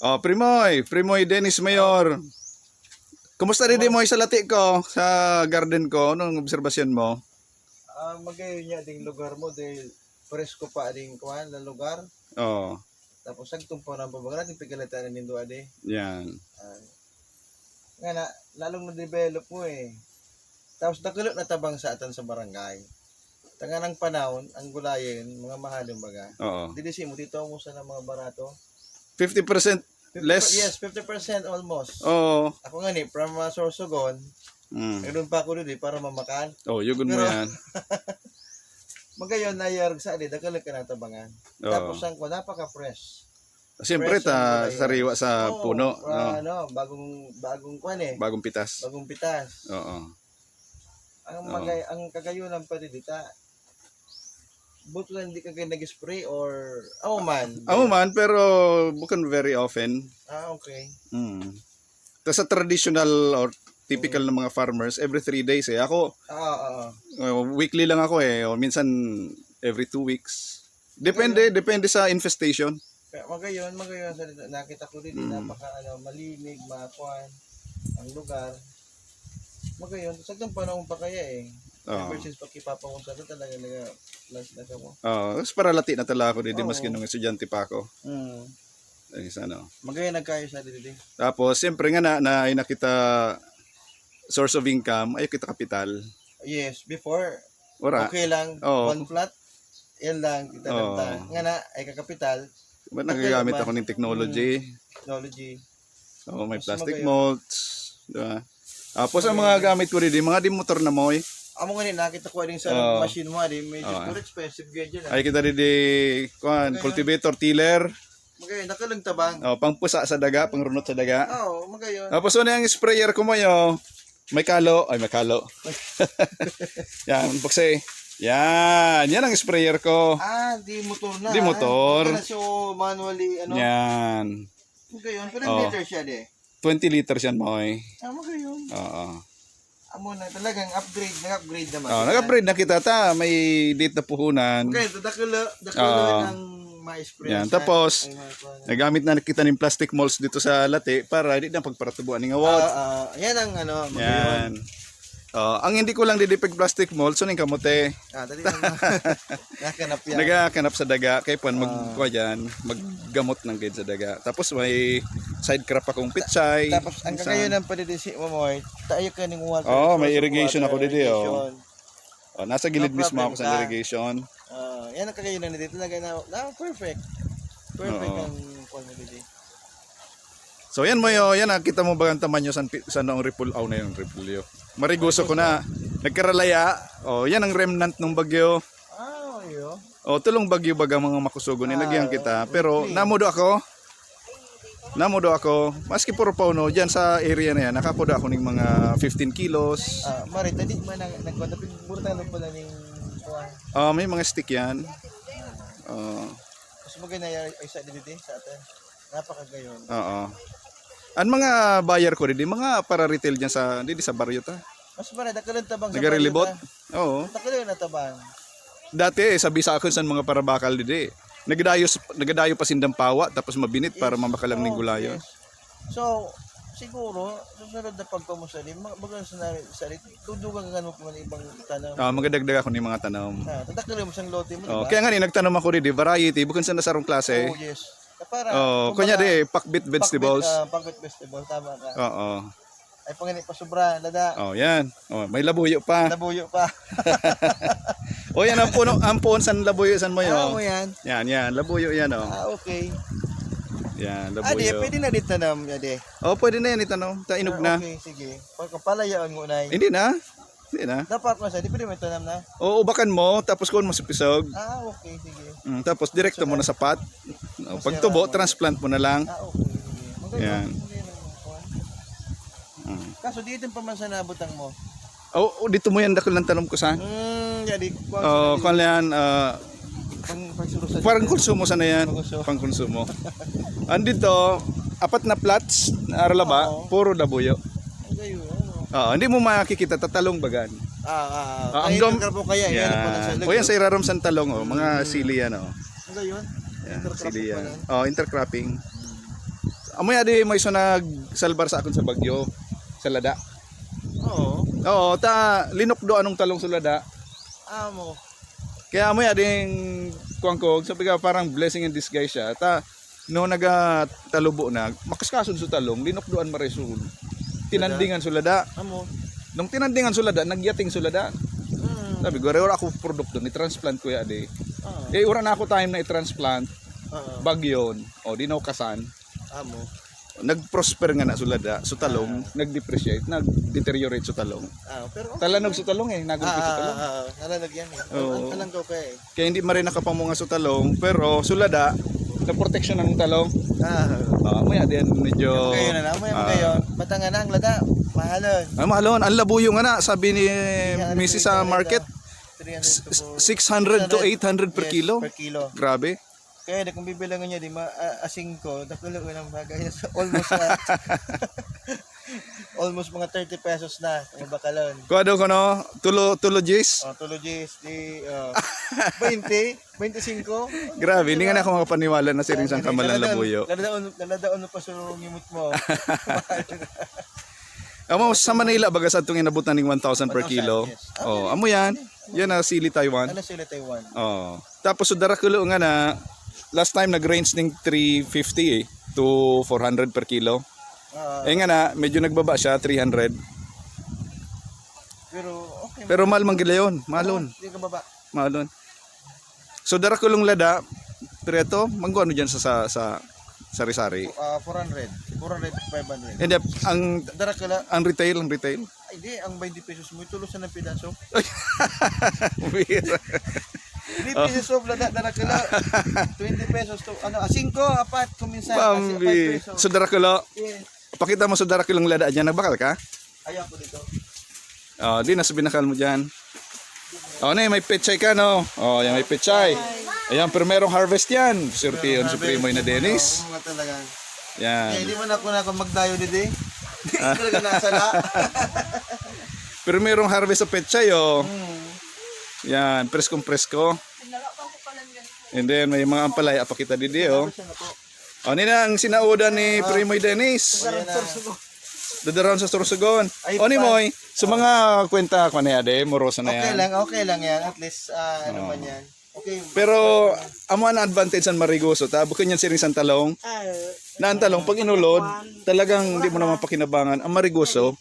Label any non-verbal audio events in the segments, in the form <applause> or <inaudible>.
Oh, Primoy, Primoy Dennis Mayor. Kumusta rin mo sa lati ko, sa garden ko? Anong obserbasyon mo? Ah, magayon niya ding lugar mo dahil presko pa ding kuan na lugar. Oh, Tapos pa nang babaga natin pigalitan na nindo ade. yan. Ah, nga na, lalong na-develop mo eh. Tapos nakulot na tabang sa atan sa barangay. Tanga ng panahon, ang gulayin, mga mahalong baga. Oo. Didisi mo, dito mo sa mga barato. 50% 50 Less? Yes, 50% almost. Oo. Ako nga ni, from uh, Sorsogon, Mm. nagdoon pa ako doon eh, para mamakan. Oh, yugod mo yan. <laughs> Magayon na yarg sa adi, dagalag ka na tabangan. Oo. Tapos ang ko, napaka-fresh. Siyempre, ta, gulay. sariwa sa Oo, puno. ah, Oh, ano, bagong, bagong kwan eh. bagong pitas. Bagong pitas. Oo. Ang magay ang kagayunan pa dita. But lang hindi ka kayo nag-spray or oh man. Amo man, pero bukan very often. Ah, okay. Mm. Tas sa traditional or typical ng mga farmers, every three days eh. Ako, Ah, ah, ah. uh, weekly lang ako eh. O minsan, every two weeks. Depende, depende sa infestation. Kaya magayon, magayon sa. Nakita ko rin, Mm. napaka ano, malinig, makuan, ang lugar. Magayon, sagdang panahon pa kaya eh. Oo. Ever since pagkipapa ko sa talaga naga last na mo. Oo. Tapos para lati na tala ako dito, Oo. maski nung estudyante pa ako. Mm. Ay, ano. Magayon nagkayo sa dito. Tapos, siyempre nga na, na ay nakita source of income, ay kita kapital. Yes, before, Ora, okay lang, Oo. one flat, yan lang, kita lang Nga na, ay kakapital, ba't nagagamit ako ng technology? technology. Oo, may Mas plastic magayon. molds. Diba? Tapos, ang mga gamit ko rin, mga di motor na mo eh. Amo nga ni nakita ko din sa Oo. machine mo di medyo Oo. expensive gyud yan. Ay kita rin di, kuhan, cultivator, tiller, Magayon nakalang tabang. oh, pangpusa sa daga, pangrunot sa daga. Oo, magayon. Tapos ano yung sprayer ko mo yo? May kalo. Ay, may kalo. <laughs> yan, bukse. Yan. Yan ang sprayer ko. Ah, di motor na. Di motor. Hindi na so manually ano. Yan. Magayon, pero Oo. liter siya di. 20 liters yan mo eh. Ah, magayon. Oo. Amo na talagang upgrade, nag-upgrade naman. Oh, nag-upgrade na kita ta. May date na puhunan. Magayon, dakula, dakula Oo. ng ma-spray. Yan, tapos. Nagamit na kita ng plastic molds dito sa lati para hindi na pagparatubuan ng awat. Ah, ah, yan ang ano, magayon. Yan. Oh, ang hindi ko lang didipig plastic mold, so ning kamote. Ah, dali <laughs> na. Nakanap yan. Nagakanap sa daga kay pan magkuha diyan, maggamot ng gid sa daga. Tapos may side crop akong pitsay. Tapos ang kagayon ng padidisi mo mo, tayo ka ng water. Source may irrigation ako dito, oh. Oh, nasa gilid No mismo ako sa ka. irrigation. Ah, yan ang kagayon na dito talaga na, na perfect. Perfect ang kwan mo dito. So yan mo yo, yan nakita mo ba ang tamanyo sa sa noong ripul aw na yung ripulyo. Mariguso ko na. Nagkaralaya. Oh, yan ang remnant ng bagyo. Ah, yo. O, tulong bagyo baga mga makusugo ni nagyan kita. Pero namudo ako. Namudo ako. Maski puro pauno, dyan sa area na yan, nakapudo ako ng mga 15 kilos. Ah, mari tadi man nagkwanta mura tayo pala ning kwan. Ah, may mga stick yan. Oo. Mas maganda yan ay sa dito sa atin. Napakagayon. Oo. Ang mga buyer ko rin, mga para retail dyan sa, hindi sa baryo ta. Mas para dakalan tabang Nagarelibot. Oo. Dakalan na tabang. Dati, eh, sabi sa akin sa mga parabakal didi. Nagdayo, nagdayo pa sindang pawa, tapos mabinit para mamakalang ng Oo, gulayo. yes. So, siguro, susunod na pagpamusali, baga sa nari, sa tudugan ka pa man ibang tanong. Ah, magdagdag ako ng mga tanong. Ah, tatakalin mo siyang lote mo, Oh, diba? kaya nga ni nagtanong ako rin, variety, bukan sa nasarong klase. Oh, yes. Para, Oh, kunya di, pakbit vegetables. Uh, pakbit vegetable, tama ka. Oo. Ay, pangani pa sobra, lada. Oh, yan. Oh, may labuyo pa. Nabuyo pa. <laughs> Oh, yan ang puno, ang puno san labuyo san mo Ah, mo yo. yan. Yan, yan, labuyo yan oh. Ah, okay. Yan, Ah, di, labuyo. pwede na dito na, di. Oh, pwede na yan itanong. Tainog Ah, na. Okay, sige. Pagkapalayaan mo na. Hindi na. Hindi na. Dapat mo sa, di pwede mo tanam na. O ubakan mo tapos kuha mo sa pisog. Ah, okay, sige. Mm, tapos direkto mo na sa pot. Oh, pag tubo, transplant mo na lang. Ah, okay. Magayon, Yan. ang kuwan. Mm. Kaso dito pa man sa nabutang mo. Oh, oh, dito mo yan dakol ng tanong ko sa. Hmm, jadi kuwan Oh, kung yan, ah, pang pagsuro sa parang konsumo sana yan. Pangkonsumo. Pang konsumo. Andito, apat na plots, aralaba, Oo. puro labuyo. Magayon, ano. Oo, hindi mo makikita tatalong bagan. Ah, ah, Ah, ah. ang Ay, nagkarpo kaya, yan. Yan. O yan sa iraram sa talong, oh, mga sili yan. Oh. Magayon. Yan, Intercrop sili yan. Oh, intercropping. amoy adi mo iso nagsalbar sa akon sa Bagyo sa lada. Oo. Oo, ta linukdo anong talong sa lada. Amo. Kaya amoy ading kuang ko, sabi ka parang blessing in disguise siya. Ta no naga talubo na, makaskason sa talong, linukdoan maresul. Tinandingan sa lada. Amo. Nung tinandingan sa lada, nagyating sa lada. Mm. Sabi ko, ora ako produkto ni transplant ko ya adi. Oo. Eh, ura na ako time na i-transplant, Oo. bagyon, o di na ako kasan. Amo. Nag-prosper nga na sulada, sa talong, nag-depreciate, nag-deteriorate sa talong. Ah, pero Talanog sa talong eh, nagulpi sa ah, talong. ah, ah, nalalag yan eh. Oo. Ang alam ko kay. Kaya hindi marin nakapamunga sa talong, pero sulada, na protection ng talong. Ah. Uh, maya din medyo... Kayo na naman ah, kayo. Batanga na ang lada. Mahalon. Ay, mahalon, ang labuyo nga na, sabi ni Mrs. sa market, 300 to 600 to 800 per kilo. Per kilo. Grabe. Kaya na kung bibilangan niya, di ma a- asing ko, nakulo ko ng bagay <laughs> almost ah, <laughs> almost mga 30 pesos na ang bakalon. Kuwado ko no, tulo, tulo Jis. Oh, tulogis di uh, 20, 25. Grabe, hindi nga na ako makapaniwala na si Rinsang Kamalan Labuyo. Laladaon, laladaon pa sa ngimot mo. <laughs> Amo sa Manila baga sa itong inabutan ng 1,000 per 1,000, kilo. yes. Oh, amo yan. Yan na sili Taiwan. ano sila Taiwan? Oh. Tapos sa Darakulo nga na last time nag-range ng 350 eh, to 400 per kilo. Uh, eh nga na, medyo nagbaba siya, 300. Pero okay. Pero mahal man gila yun, malon. Hindi ka. Malon. So dara ko lang lada, preto, manggo ano diyan sa sa sa sari-sari. Uh, 400, 400, 500. Hindi ang dara ko ang retail, ang retail. Ay, di, ang 20 pesos mo itulo sa napidaso. <laughs> 3 pesos of lada darakala. 20 pesos to ano, ah, 5 apat kuminsan ah, Bambi. kasi 5 pesos. So darakala. Yes. Pakita mo sa darakala ng lada diyan. Nagbakal ka? Ayaw ko dito. Oh, di na binakal mo diyan. Oh, na, may pechay ka, no? Oh, yan, may pechay. Ayan, primerong harvest yan. Sirte yun, supremo na Dennis. Oo, talaga. Yan. Hindi mo na ako na magdayo dito. <laughs> Hindi talaga nasa nasala. Primerong harvest sa pechay, oh. Mm. Yan, preskong presko. And then, may mga ampalaya pa kita didi, oh. Oh, nina ang sinaudan ni Primoy Dennis. Dadaron sa Sorsogon. O ni pa- Moy, sa mga kwenta ko na ade, moroso na Okay yan. lang, okay lang yan. At least, ah, ano man yan. Okay. Pero, amo na advantage sa marigoso, ta, bukod yan siring sa talong. Na ang talong, pag inulod, talagang hindi mo naman pakinabangan. Ang marigoso,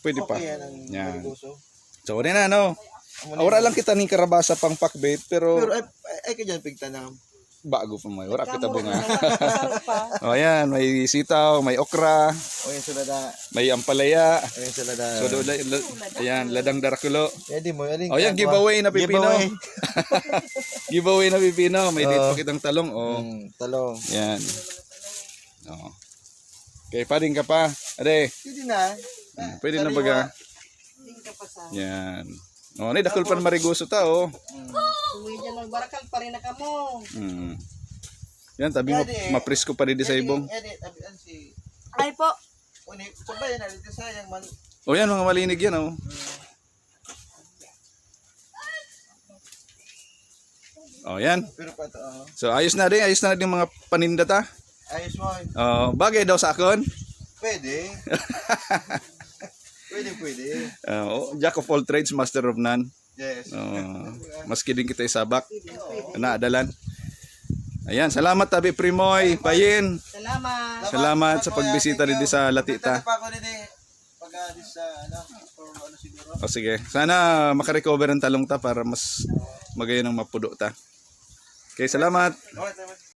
pwede pa. Okay yan ang Yan. maliguso. So, wala na, no? Wala lang kita ng karabasa pang pakbet, pero Pero ay, ay, ay ka dyan pigtanam. bago pa mo. Wala kita bunga. <laughs> o yan, may sitaw, may okra, O yun sila da. may ampalaya. O yun sila da. So, do, la, la- ayan, ladang darakulo. Pwede mo. Aling O yan, giveaway na pipino. Giveaway. <laughs> <laughs> giveaway na pipino. May date Oo. pa kitang talong. O, Mm, talong. yan. O. Okay, pa din ka pa. Ade, Pwede na. Hmm, pwede na baga. Yan. O, ni dakol pa na marigoso ta, o. Uwi dyan magbarakal pa rin na kamo. Hmm. Yan, tabi mo, mapresko pa rin di sa ibong. Ay po. Uni, sabay na, dito sayang man. O yan, mga malinig yan, o. O yan. Pero pa ito, oh. So, ayos na din. Ayos na din mga paninda ta. Ayos mo. O, bagay daw sa akon. Pwede. <laughs> pwede, pwede. O, jack of all trades, master of none. Yes. Oh, maski din kita isabak. Naadalan. Ayan, salamat tabi Primoy, Payin. Salamat. Salamat sa pagbisita dito sa Latita. Din eh. Ah, sa, ano, ano siguro. O sige, sana makarecover ang talong ta para mas magayon ang mapudo ta. Okay, salamat.